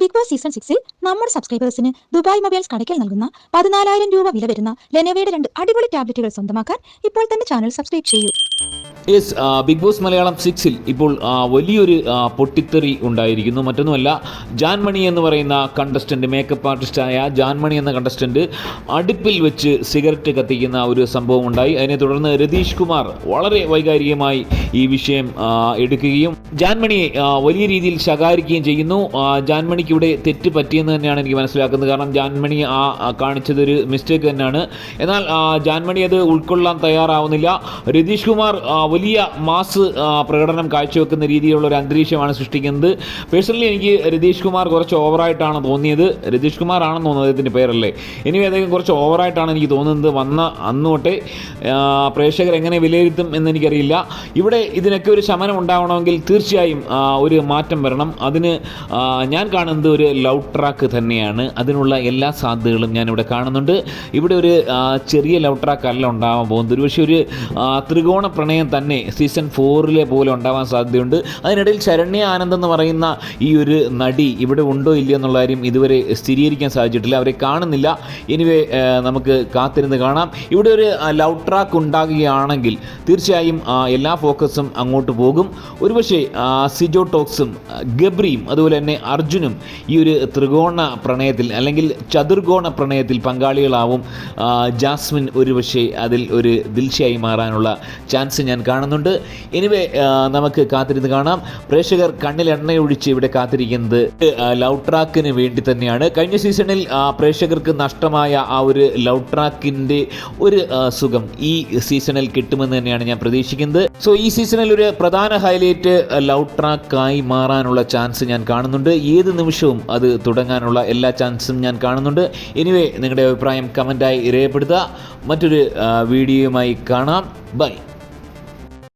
Big boss season സിക്സിൽ നമ്മുടെ സബ്സ്ക്രൈബേഴ്സിന് Dubai mobiles Kadakkal നൽകുന്ന പതിനാലായിരം രൂപ വില വരുന്ന ലെനോവയുടെ രണ്ട് അടിപൊളി ടാബ്ലറ്റുകൾ സ്വന്തമാക്കാൻ ഇപ്പോൾ തന്നെ ചാനൽ സബ്സ്ക്രൈബ് ചെയ്യൂ. യെസ് ബിഗ് ബോസ് മലയാളം സിക്സിൽ ഇപ്പോൾ വലിയൊരു പൊട്ടിത്തെറി ഉണ്ടായിരിക്കുന്നു. മറ്റൊന്നുമല്ല ജാൻമണി എന്ന് പറയുന്ന കണ്ടസ്റ്റന്റ് മേക്കപ്പ് ആർട്ടിസ്റ്റായ ജാൻമണി എന്ന കണ്ടസ്റ്റന്റ് അടുപ്പിൽ വെച്ച് സിഗരറ്റ് കത്തിക്കുന്ന ഒരു സംഭവം ഉണ്ടായി. അതിനെ തുടർന്ന് രതീഷ് കുമാർ വളരെ വൈകാരികമായി ഈ വിഷയം എടുക്കുകയും ജാൻമണിയെ വലിയ രീതിയിൽ ശകാരിക്കുകയും ചെയ്യുന്നു. ആ, ജാൻമണിക്ക് ഇവിടെ തെറ്റ് പറ്റിയെന്ന് തന്നെയാണ് എനിക്ക് മനസ്സിലാക്കുന്നത്. കാരണം ജാൻമണി ആ കാണിച്ചതൊരു മിസ്റ്റേക്ക് തന്നെയാണ്. എന്നാൽ ജാൻമണി അത് ഉൾക്കൊള്ളാൻ തയ്യാറാവുന്നില്ല. രതീഷ് കുമാർ വലിയ മാസ് പ്രകടനം കാഴ്ചവെക്കുന്ന രീതിയിലുള്ള ഒരു അന്തരീക്ഷമാണ് സൃഷ്ടിക്കുന്നത്. പേഴ്സണലി എനിക്ക് രതീഷ് കുമാർ കുറച്ച് ഓവറായിട്ടാണ് തോന്നിയത്. രതീഷ് കുമാർ ആണെന്ന് തോന്നുന്നത് അദ്ദേഹത്തിന്റെ പേരല്ലേ? ഇനി അദ്ദേഹം കുറച്ച് ഓവറായിട്ടാണ് എനിക്ക് തോന്നുന്നത്. വന്ന അന്നോട്ടെ പ്രേക്ഷകർ എങ്ങനെ വിലയിരുത്തും എന്ന് എനിക്കറിയില്ല ഇവിടെ ഇതിനൊക്കെ ഒരു ശമനം ഉണ്ടാവണമെങ്കിൽ തീർച്ചയായും ഒരു മാറ്റം വരണം. അതിന് ഞാൻ കാണുന്നത് ഒരു ലവ് ട്രാക്ക് തന്നെയാണ്. അതിനുള്ള എല്ലാ സാധ്യതകളും ഞാനിവിടെ കാണുന്നുണ്ട്. ഇവിടെ ഒരു ചെറിയ ലവ് ട്രാക്ക് അല്ല ഉണ്ടാവാൻ പോകുന്നത്. ഒരുപക്ഷെ ഒരു ത്രികോണ പ്രണയം തന്നെ സീസൺ ഫോറിലെ പോലെ ഉണ്ടാവാൻ സാധ്യതയുണ്ട്. അതിനിടയിൽ ശരണ്യ ആനന്ദ് എന്ന് പറയുന്ന ഈ ഒരു നടി ഇവിടെ ഉണ്ടോ ഇല്ലയോ എന്നുള്ള കാര്യം ഇതുവരെ സ്ഥിരീകരിക്കാൻ സാധിച്ചിട്ടില്ല. അവരെ കാണുന്നില്ല. എനിവേ നമുക്ക് കാത്തിരുന്ന് കാണാം. ഇവിടെ ഒരു ലവ് ട്രാക്ക് ഉണ്ടാകുകയാണെങ്കിൽ തീർച്ചയായും എല്ലാ ഫോക്കസും അങ്ങോട്ട് പോകും. ഒരുപക്ഷെ സിജോ ടോക്സും ഗബ്രിയും അതുപോലെ തന്നെ അർജുനും ഈ ഒരു ത്രികോണ പ്രണയത്തിൽ അല്ലെങ്കിൽ ചതുർകോണ പ്രണയത്തിൽ പങ്കാളികളാവും ജാസ്മിൻ ഒരുപക്ഷെ അതിൽ ഒരു ദിൽഷയായി മാറാനുള്ള ചാൻസ് ഞാൻ കാണുന്നുണ്ട്. എനിവേ നമുക്ക് കാത്തിരുന്ന് കാണാം. പ്രേക്ഷകർ കണ്ണിൽ എണ്ണയൊഴിച്ച് ഇവിടെ കാത്തിരിക്കുന്നത് ലവ് ട്രാക്കിന് വേണ്ടി തന്നെയാണ്. കഴിഞ്ഞ സീസണിൽ പ്രേക്ഷകർക്ക് നഷ്ടമായ ആ ഒരു ലവ് ട്രാക്കിന്റെ ഒരു സുഖം ഈ സീസണിൽ കിട്ടുമെന്ന് തന്നെയാണ് ഞാൻ പ്രതീക്ഷിക്കുന്നത്. സോ ഈ സീസണിൽ ഒരു പ്രധാന ഹൈലൈറ്റ് ലവ് ട്രാക്കായി മാറാനുള്ള ചാൻസ് ഞാൻ കാണുന്നുണ്ട്. ഏത് നിമിഷവും അത് തുടങ്ങാനുള്ള എല്ലാ ചാൻസും ഞാൻ കാണുന്നുണ്ട്. എനിവേ നിങ്ങളുടെ അഭിപ്രായം കമന്റായി രേഖപ്പെടുത്തുക. മറ്റൊരു വീഡിയോയുമായി കാണാം. ബൈ.